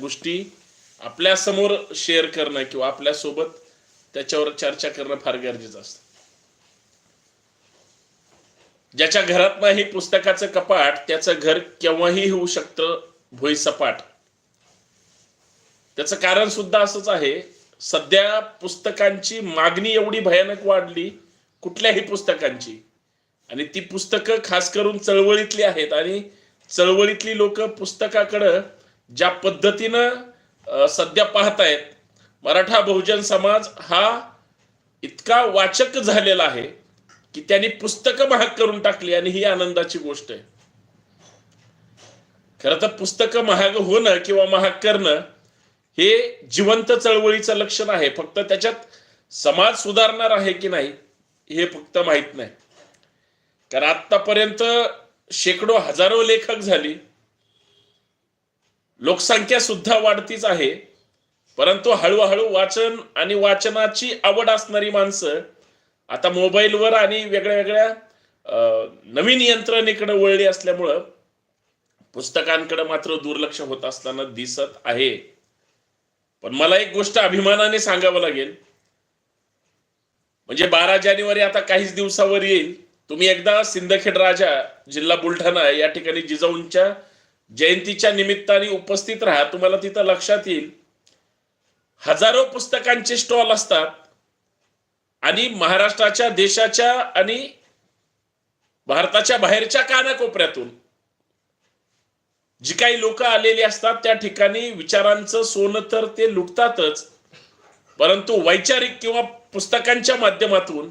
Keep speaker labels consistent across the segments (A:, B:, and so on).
A: गोष्टी आपल्यासमोर शेअर करणं किंवा आपल्यासोबत त्याच्यावर चर्चा करणं फार गरजेचं असतं. ज्याच्या घरात नाही पुस्तकाचं कपाट त्याचं घर केव्हाही होऊ शकतं भुईसपाट. त्याचं कारण सुद्धा असंच आहे सध्या पुस्तकांची मागणी एवढी भयानक वाढली कुठल्याही पुस्तकांची. आणि ती पुस्तकं खास करून चळवळीतली आहेत आणि चळवळीतली लोक पुस्तकाकडं ज्या पद्धतीनं सध्या पाहतायत मराठा बहुजन समाज हा इतका वाचक झालेला आहे की त्यांनी पुस्तकं महाग करून टाकली आणि ही आनंदाची गोष्ट आहे. खरं तर पुस्तकं महाग होणं किंवा महाग करणं हे जिवंत चळवळीचं लक्षण आहे. फक्त त्याच्यात समाज सुधारणार आहे की नाही हे फक्त माहीत नाही. कारण आतापर्यंत शेकडो हजारो लेखक झाली लोकसंख्या सुद्धा वाढतीच आहे. परंतु हळूहळू वाचन आणि वाचनाची आवड असणारी माणसं आता मोबाईलवर आणि वेगळ्या वेगळ्या नवीन यंत्रणेकडे वळली असल्यामुळं पुस्तकांकडे मात्र दुर्लक्ष होत असताना दिसत आहे. पण मला एक गोष्ट अभिमानाने सांगावं लागेल. म्हणजे बारा जानेवारी आता काहीच दिवसावर येईल. तुम्ही एकदा सिंदखेड राजा जिल्हा बुलढाणा या ठिकाणी जिजाऊंच्या जयंतीच्या निमित्ताने उपस्थित राहा. तुम्हाला तिथं लक्षात येईल. हजारो पुस्तकांचे स्टॉल असतात. आणि महाराष्ट्राच्या देशाच्या आणि भारताच्या बाहेरच्या कानाकोपऱ्यातून जी काही लोक आलेली असतात त्या ठिकाणी विचारांचं सोनं तर ते लुटतातच. परंतु वैचारिक किंवा पुस्तकांच्या माध्यमातून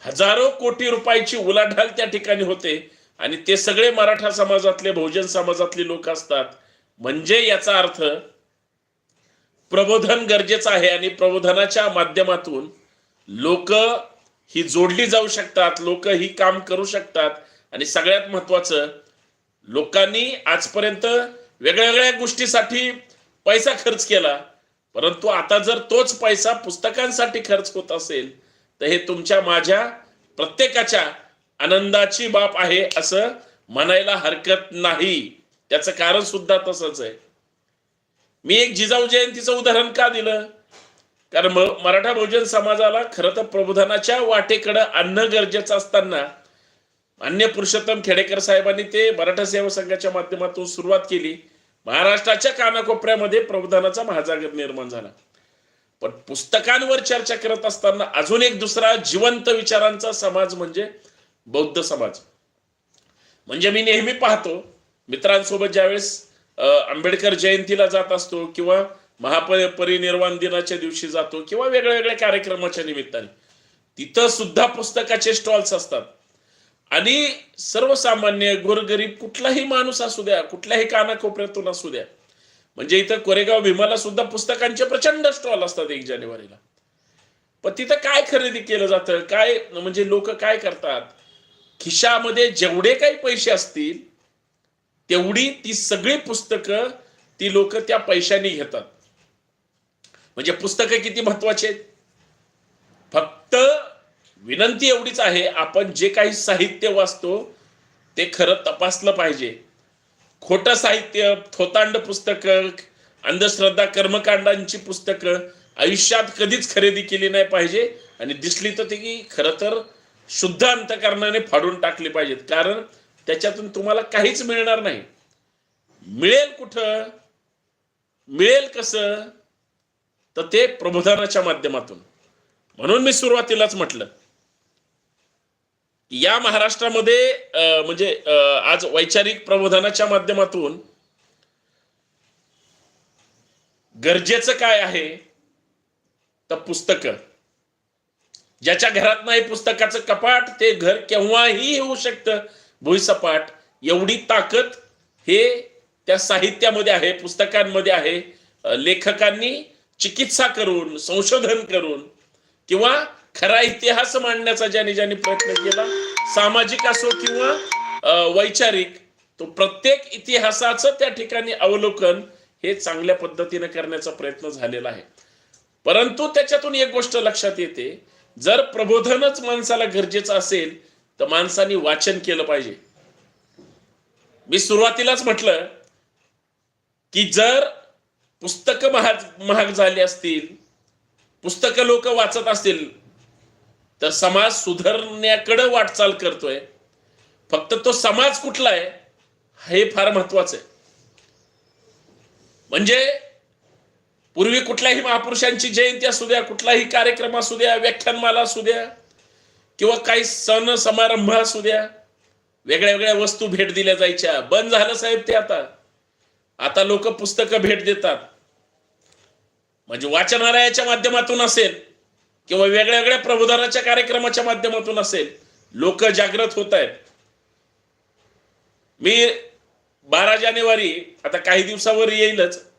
A: हजारो कोटी रुपयाची उलाढाल त्या ठिकाणी होते. आणि ते सगळे मराठा समाजातले बहुजन समाजातले लोक असतात. म्हणजे याचा अर्थ प्रबोधन गरजेचं आहे आणि प्रबोधनाच्या माध्यमातून लोक ही जोडली जाऊ शकतात लोक ही काम करू शकतात. आणि सगळ्यात महत्वाचं लोकांनी आजपर्यंत वेगळ्या वेगळ्या गोष्टीसाठी पैसा खर्च केला. परंतु आता जर तोच पैसा पुस्तकांसाठी खर्च होत असेल तर हे तुमच्या माझ्या प्रत्येकाच्या आनंदाची बाब आहे असं म्हणायला हरकत नाही. त्याचं कारण सुद्धा तसंच आहे. मी एक जिजाऊ जयंतीचं उदाहरण का दिलं? कारण मराठा बहुजन समाजाला खरं तर प्रबोधनाच्या वाटेकडं आणणं गरजेचं असताना मान्य पुरुषोत्तम खेडेकर साहेबांनी ते मराठा सेवा संघाच्या माध्यमातून सुरुवात केली. महाराष्ट्राच्या कानाकोपऱ्यामध्ये प्रबोधनाचा महाजागर निर्माण झाला. पण पुस्तकांवर चर्चा करत असताना अजून एक दुसरा जिवंत विचारांचा समाज म्हणजे बौद्ध समाज. म्हणजे मी नेहमी पाहतो मित्रांसोबत ज्यावेळेस आंबेडकर जयंतीला जात असतो किंवा महापरिनिर्वाण दिनाच्या दिवशी जातो किंवा वेगळ्या वेगळ्या कार्यक्रमाच्या निमित्ताने तिथं सुद्धा पुस्तकाचे स्टॉल्स असतात. आणि सर्वसामान्य गोरगरीब कुठलाही माणूस असू द्या कुठल्याही कानाकोपऱ्यातून असू द्या म्हणजे इथं कोरेगाव भीमाला सुद्धा पुस्तकांचे प्रचंड स्टॉल असतात एक जानेवारीला. पण तिथं काय खरेदी केलं जातं? काय म्हणजे लोक काय करतात? खिशामध्ये जेवढे काही पैसे असतील तेवढी ती सगळी पुस्तकं ती लोक त्या पैशाने घेतात. म्हणजे पुस्तकं किती महत्वाची आहेत? फक्त विनंती एवढीच आहे आपण जे काही साहित्य वाचतो ते खरं तपासलं पाहिजे. खोटं साहित्य थोतांड पुस्तकं अंधश्रद्धा कर्मकांडांची पुस्तकं आयुष्यात कधीच खरेदी केली नाही पाहिजे. आणि दिसली तर ती खरं तर शुद्ध अंतकरणाने फाडून टाकले पाहिजेत. कारण त्याच्यातून तुम्हाला काहीच मिळणार नाही. मिळेल कुठं? मिळेल कसं? तर ते प्रबोधनाच्या माध्यमातून. म्हणून मी सुरुवातीलाच म्हटलं. या महाराष्ट्रामध्ये म्हणजे आज वैचारिक प्रबोधनाच्या माध्यमातून गरजेचं काय आहे? तर पुस्तकं. ज्याच्या घरात नाही पुस्तकाचं कपाट ते घर केव्हाही होऊ शकतं. भुईसपाट एवढी ताकद हे त्या साहित्यामध्ये आहे पुस्तकांमध्ये आहे. लेखकांनी चिकित्सा करून संशोधन करून किंवा खरा इतिहास मांडण्याचा ज्याने ज्याने प्रयत्न केला सामाजिक असो किंवा वैचारिक तो प्रत्येक इतिहासाचं त्या ठिकाणी अवलोकन हे चांगल्या पद्धतीने करण्याचा प्रयत्न झालेला आहे. परंतु त्याच्यातून एक गोष्ट लक्षात येते जर प्रबोधनच माणसाला गरजेचं असेल तर माणसाने वाचन केलं पाहिजे. मी सुरुवातीलाच म्हटलं की जर पुस्तकं महाग महाग झाली असतील पुस्तकं लोक वाचत असतील तर समाज सुधारण्याकडं वाटचाल करतोय. फक्त तो समाज कुठला आहे हे फार महत्वाचं आहे. म्हणजे पूर्वी कुठल्याही महापुरुषांची जयंती असू द्या कुठलाही कार्यक्रम असू द्या व्याख्यानमाला असू द्या किंवा काही सण समारंभ असू द्या वेगळ्या वेगळ्या वस्तू भेट दिल्या जायच्या. बंद झालं साहेब ते आता. आता लोक पुस्तकं भेट देतात. म्हणजे वाचनालयाच्या माध्यमातून असेल किंवा वेगळ्या वेगळ्या प्रबोधनाच्या कार्यक्रमाच्या माध्यमातून असेल लोक जागृत होत आहेत. मी बारा जानेवारी आता काही दिवसावर येईलच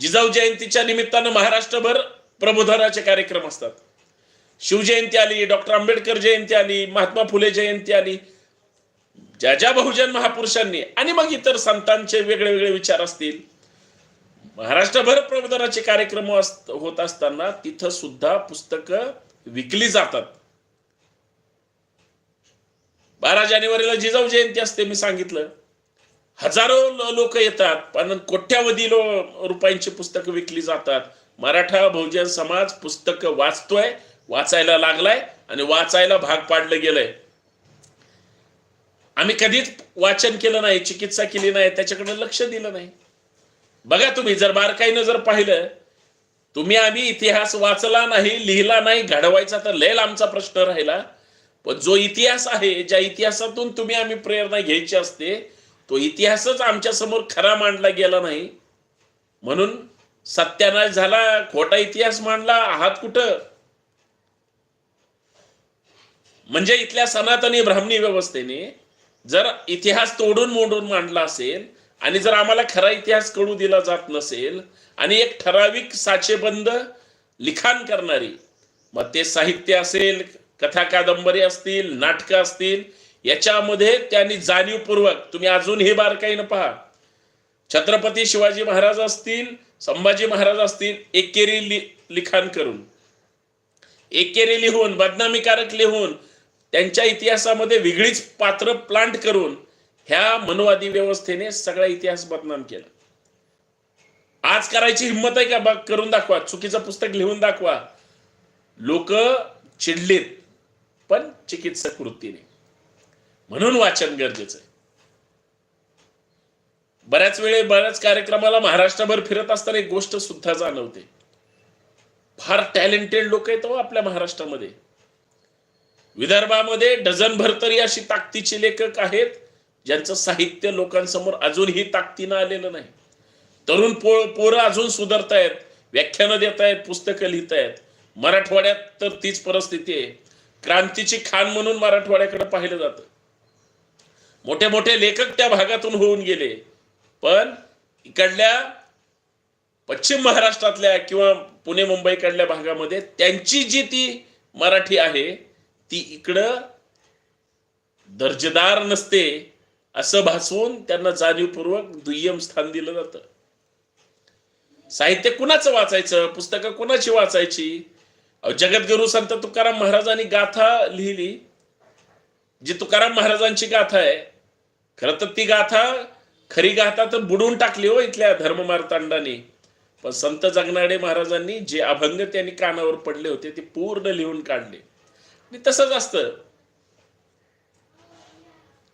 A: जिजाऊ जयंतीच्या निमित्तानं महाराष्ट्रभर प्रबोधनाचे कार्यक्रम असतात. शिवजयंती आली डॉक्टर आंबेडकर जयंती आली महात्मा फुले जयंती आली ज्या ज्या बहुजन महापुरुषांनी आणि मग इतर संतांचे वेगळे वेगळे विचार असतील महाराष्ट्रभर प्रबोधनाचे कार्यक्रम अस- होत असताना तिथं सुद्धा पुस्तकं विकली जातात. बारा जानेवारीला जिजाऊ जयंती असते मी सांगितलं. हजारो लोक येतात पण कोट्यावधी लो रुपयांची पुस्तकं विकली जातात. मराठा बहुजन समाज पुस्तक वाचतोय वाचायला लागलाय आणि वाचायला भाग पाडलं गेलंय. आम्ही कधीच वाचन केलं नाही चिकित्सा केली नाही त्याच्याकडे लक्ष दिलं नाही. बघा तुम्ही जर बारकाईनं जर पाहिलं तुम्ही आम्ही इतिहास वाचला नाही लिहिला नाही घडवायचा तर लय आमचा प्रश्न राहिला. पण जो इतिहास आहे ज्या इतिहासातून तुम्ही आम्ही प्रेरणा घ्यायची असते तो इतिहासच आमच्यासमोर खरा मांडला गेला नाही. म्हणून सत्यानाश झाला खोटा इतिहास मांडला आहात कुठं? म्हणजे इथल्या सनातनी ब्राह्मणी व्यवस्थेने जर इतिहास तोडून मोडून मांडला असेल आणि जर आम्हाला खरा इतिहास कळू दिला जात नसेल आणि एक ठराविक साचेबंद लिखाण करणारी मग ते साहित्य असेल कथा कादंबरी असतील नाटकं असतील याच्यामध्ये त्यांनी जाणीवपूर्वक तुम्ही अजून हे बारकाईनं पहा. छत्रपती शिवाजी महाराज असतील संभाजी महाराज असतील एकेरी लि लिखाण करून. एकेरी लिहून बदनामीकारक लिहून त्यांच्या इतिहासामध्ये वेगळीच पात्र प्लांट करून ह्या मनवादी व्यवस्थेने सगळा इतिहास बदनाम केला. आज करायची हिंमत आहे का? बघ करून दाखवा. चुकीचं पुस्तक लिहून दाखवा. लोक चिडलीत पण चिकित्सक वृत्तीने. म्हणून वाचन गरजेचं आहे. बऱ्याच वेळे बऱ्याच कार्यक्रमाला महाराष्ट्रभर फिरत असताना एक गोष्ट सुद्धा जाणवते. फार टॅलेंटेड लोक आहेत हो आपल्या महाराष्ट्रामध्ये. विदर्भामध्ये डझनभर तरी अशी ताकदीचे लेखक आहेत ज्यांचं साहित्य लोकांसमोर अजूनही ताकदीनं आलेलं नाही. तरुण पो पोरं अजून सुधारतायत व्याख्यानं देत आहेत पुस्तकं लिहित आहेत. मराठवाड्यात तर तीच परिस्थिती आहे. क्रांतीची खान म्हणून मराठवाड्याकडे पाहिलं जातं. मोठे मोठे लेखक त्या भागातून होऊन गेले. पण इकडल्या पश्चिम महाराष्ट्रातल्या किंवा पुणे मुंबईकडल्या भागामध्ये त्यांची जी ती मराठी आहे ती इकडं दर्जेदार नसते असं भासवून त्यांना जाणीवपूर्वक दुय्यम स्थान दिलं जातं. साहित्य कुणाचं वाचायचं? पुस्तकं कुणाची वाचायची? जगद्गुरु संत तुकाराम महाराजांनी गाथा लिहिली. जी तुकाराम महाराजांची गाथा आहे खरं तर ती गाथा खरी गाथा तर बुडवून टाकली हो इथल्या धर्ममार्तांडाने. पण संत जगनाडे महाराजांनी जे अभंग त्यांनी कानावर पडले होते ते पूर्ण लिहून काढले. आणि तसंच असतं.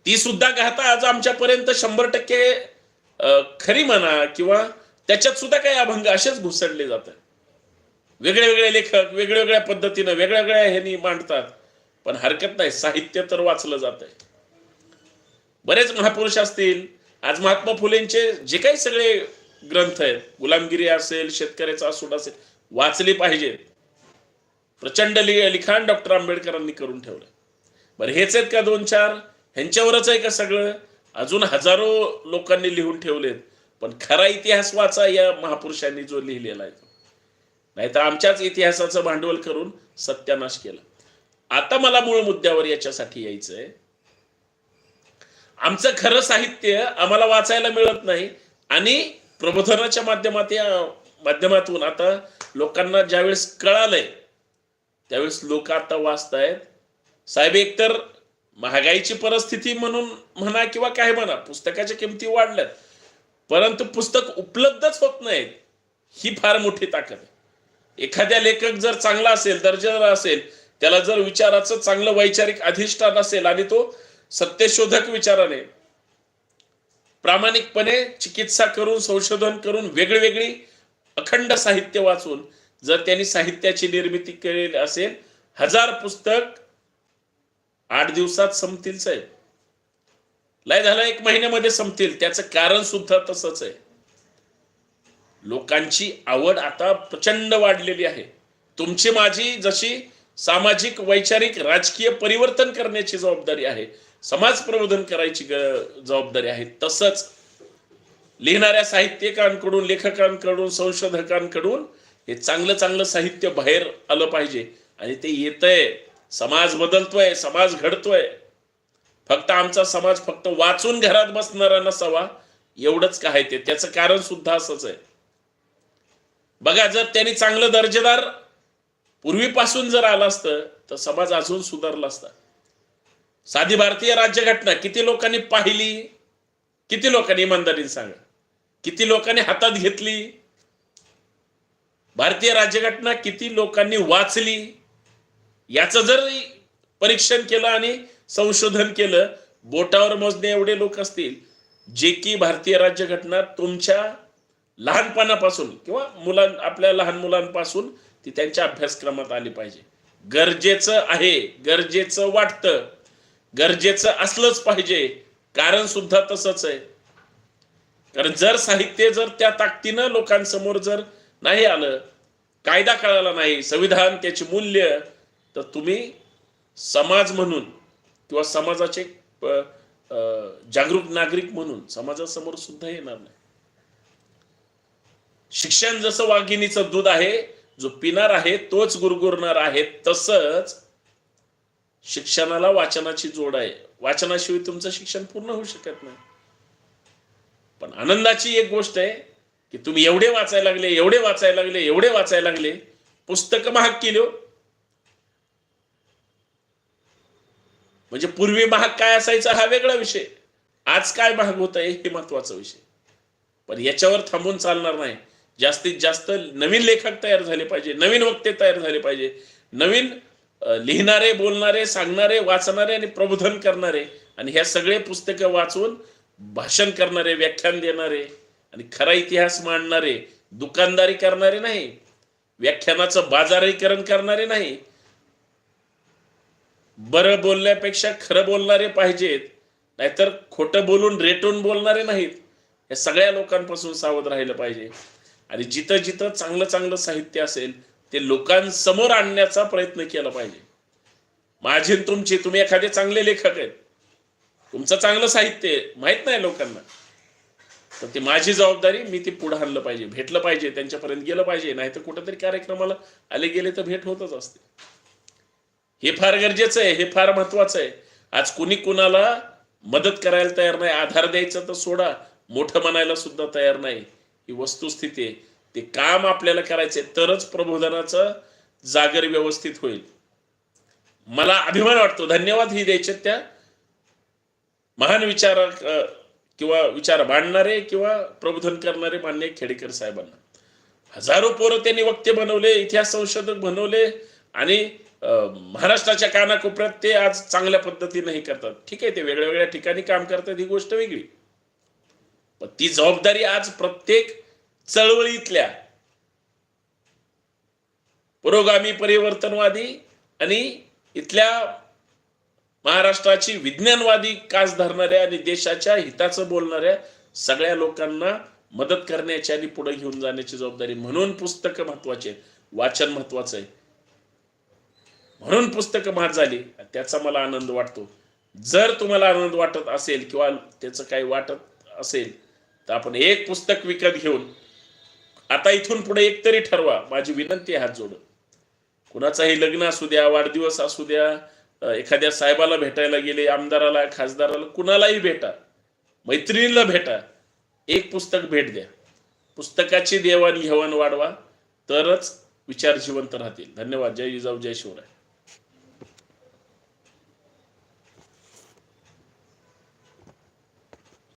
A: ती सुद्धा गाथा आज आमच्यापर्यंत शंभर टक्के खरी म्हणा किंवा त्याच्यात सुद्धा काही अभंग असेच घुसडले जातात. वेगळे वेगळे लेखक वेगळ्या वेगळ्या पद्धतीनं वेगळ्या वेगळ्या ह्यांनी मांडतात. पण हरकत नाही साहित्य तर वाचलं जात आहे बरेच महापुरुष असतील. आज महात्मा फुलेंचे जे काही सगळे ग्रंथ आहेत गुलामगिरी असेल शेतकऱ्याचा आसूड असेल वाचले पाहिजेत प्रचंड लिखाण डॉक्टर आंबेडकरांनी करून ठेवलं. बरं हेच आहेत का दोन चार? ह्यांच्यावरच आहे का सगळं? अजून हजारो लोकांनी लिहून ठेवलेत. पण खरा इतिहास वाचा या महापुरुषांनी जो लिहिलेला आहे तो. नाहीतर आमच्याच इतिहासाचं भांडवल करून सत्यानाश केला. आता मला मूळ मुद्द्यावर याच्यासाठी यायचंय. आमचं खरं साहित्य आम्हाला वाचायला मिळत नाही. आणि प्रबोधनाच्या माध्यमात या माध्यमातून आता लोकांना ज्यावेळेस कळालंय त्यावेळेस लोक आता वाचतायत. साहेब एकतर महागाईची परिस्थिती म्हणून म्हणा किंवा काय म्हणा पुस्तकाच्या किमती वाढल्यात. परंतु पुस्तक उपलब्धच होत नाहीत ही फार मोठी ताकद आहे. एखाद्या लेखक जर चांगला असेल दर्जेदार असेल त्याला जर विचाराचं चांगलं वैचारिक अधिष्ठान असेल आणि तो सत्यशोधक विचाराने प्रामाणिकपणे चिकित्सा करून संशोधन करून वेगळी अखंड साहित्य वाचून जर त्यांनी साहित्याची निर्मिती केलेली असेल हजार पुस्तक आठ दिवसात संपतील साहेब. लय झालं एक महिन्यामध्ये संपतील. त्याचं कारण सुद्धा तसंच आहे. लोकांची आवड आता प्रचंड वाढलेली आहे. तुमची माझी जशी सामाजिक वैचारिक राजकीय परिवर्तन करण्याची जबाबदारी आहे समाज प्रबोधन करायची ग- जबाबदारी आहे. तसंच लिहिणाऱ्या साहित्यिकांकडून लेखकांकडून संशोधकांकडून हे चांगलं चांगलं साहित्य बाहेर आलं पाहिजे. आणि ते येतंय. समाज बदलतोय समाज घडतोय. फक्त आमचा समाज फक्त वाचून घरात बसणारा नसावा एवढंच काय ते? त्याचं कारण सुद्धा असंच आहे. बघा जर त्यांनी चांगलं दर्जेदार पूर्वीपासून जर आलं असतं तर समाज अजून सुधारला असता. साधी भारतीय राज्यघटना किती लोकांनी पाहिली? किती लोकांनी इमानदारीने सांगा? किती लोकांनी हातात घेतली? भारतीय राज्यघटना किती लोकांनी वाचली? याचं जर परीक्षण केलं आणि संशोधन केलं बोटावर मोजणे एवढे लोक असतील जे की भारतीय राज्यघटना तुमच्या लहानपणापासून किंवा मुलां आपल्या लहान मुलांपासून ती त्यांच्या अभ्यासक्रमात आली पाहिजे. गरजेचं आहे गरजेचं वाटतं. गरजेचं असलंच पाहिजे. कारण सुद्धा तसंच आहे. कारण जर साहित्य जर त्या ताकदीनं लोकांसमोर जर नाही आलं कायदा कळाला नाही संविधान त्याची मूल्य तर तुम्ही समाज म्हणून किंवा समाजाचे जागरूक नागरिक म्हणून समाजासमोर सुद्धा येणार नाही. शिक्षण जसं वाघिणीचं दूध आहे जो पिणार आहे तोच गुरगुरणार आहे तसंच शिक्षणाला वाचनाची जोड आहे. वाचनाशिवाय तुमचं शिक्षण पूर्ण होऊ शकत नाही. पण आनंदाची एक गोष्ट आहे की तुम्ही एवढे वाचायला लागले एवढे वाचायला लागले एवढे वाचायला लागले. पुस्तक महाग केली हो. म्हणजे पूर्वी महाग काय असायचा हा वेगळा विषय. आज काय महाग होत आहे हे महत्त्वाचा विषय. पण याच्यावर थांबून चालणार नाही. जास्तीत जास्त नवीन लेखक तयार झाले पाहिजे नवीन वक्ते तयार झाले पाहिजे. नवीन लिहिणारे बोलणारे सांगणारे वाचणारे आणि प्रबोधन करणारे आणि ह्या सगळे पुस्तकं वाचून भाषण करणारे व्याख्यान देणारे आणि खरा इतिहास मांडणारे दुकानदारी करणारे नाही व्याख्यानाचं बाजारीकरण करणारे नाही बरं बोलण्यापेक्षा खरं बोलणारे पाहिजेत नाहीतर खोटं बोलून रेटून बोलणारे नाहीत या सगळ्या लोकांपासून सावध राहिलं पाहिजे. आणि जिथं जिथं चांगलं चांगलं साहित्य असेल ते लोकांसमोर आणण्याचा प्रयत्न केला पाहिजे. माझी तुमचे तुमची तुम्ही एखादे चांगले लेखक आहेत. तुमचं चांगलं साहित्य माहीत माहीत नाही लोकांना. तर ती माझी जबाबदारी मी ती पुढे आणलं पाहिजे भेटलं पाहिजे त्यांच्यापर्यंत गेलं पाहिजे. नाहीतर कुठेतरी कार्यक्रमाला आले गेले तर भेट होतच असते. हे फार गरजेचं आहे हे फार महत्वाचं आहे. आज कुणी कुणाला मदत करायला तयार नाही आधार द्यायचा तर सोडा. मोठं म्हणायला सुद्धा तयार नाही. ही वस्तुस्थिती आहे. ते काम आपल्याला करायचे तरच प्रबोधनाचं जागर व्यवस्थित होईल. मला अभिमान वाटतो धन्यवाद ही द्यायचे त्या महान विचार किंवा विचार मांडणारे किंवा प्रबोधन करणारे मान्य खेडेकर साहेबांना. हजारो पोरं त्यांनी वक्ते बनवले इतिहास संशोधक बनवले आणि महाराष्ट्राच्या कानाकोपऱ्यात ते आज चांगल्या पद्धतीने हे करतात. ठीक आहे ते वेगळ्या वेगळ्या ठिकाणी काम करतात ही गोष्ट वेगळी. पण ती जबाबदारी आज प्रत्येक चळवळीतल्या. पुरोगामी परिवर्तनवादी आणि इथल्या महाराष्ट्राची विज्ञानवादी कास धरणाऱ्या आणि देशाच्या हिताचं बोलणाऱ्या सगळ्या लोकांना मदत करण्याची आणि पुढे घेऊन जाण्याची जबाबदारी म्हणून पुस्तकं महत्वाची आहेत. वाचन महत्वाचं आहे. म्हणून पुस्तकं महाग झाली. त्याचा मला आनंद वाटतो. जर तुम्हाला आनंद वाटत असेल किंवा त्याचं काही वाटत असेल तर आपण एक पुस्तक विकत घेऊन आता इथून पुढे एक तरी ठरवा. माझी विनंती हात जोड कुणाचाही लग्न असू द्या वाढदिवस असू द्या एखाद्या साहेबाला भेटायला गेले आमदाराला खासदाराला कुणालाही भेटा. मैत्रिणीला भेटा. एक पुस्तक भेट द्या. पुस्तकाची देवाणघेवाण वाढवा. तरच विचार जिवंत राहतील. धन्यवाद. जय जिजाऊ जय शिवराय.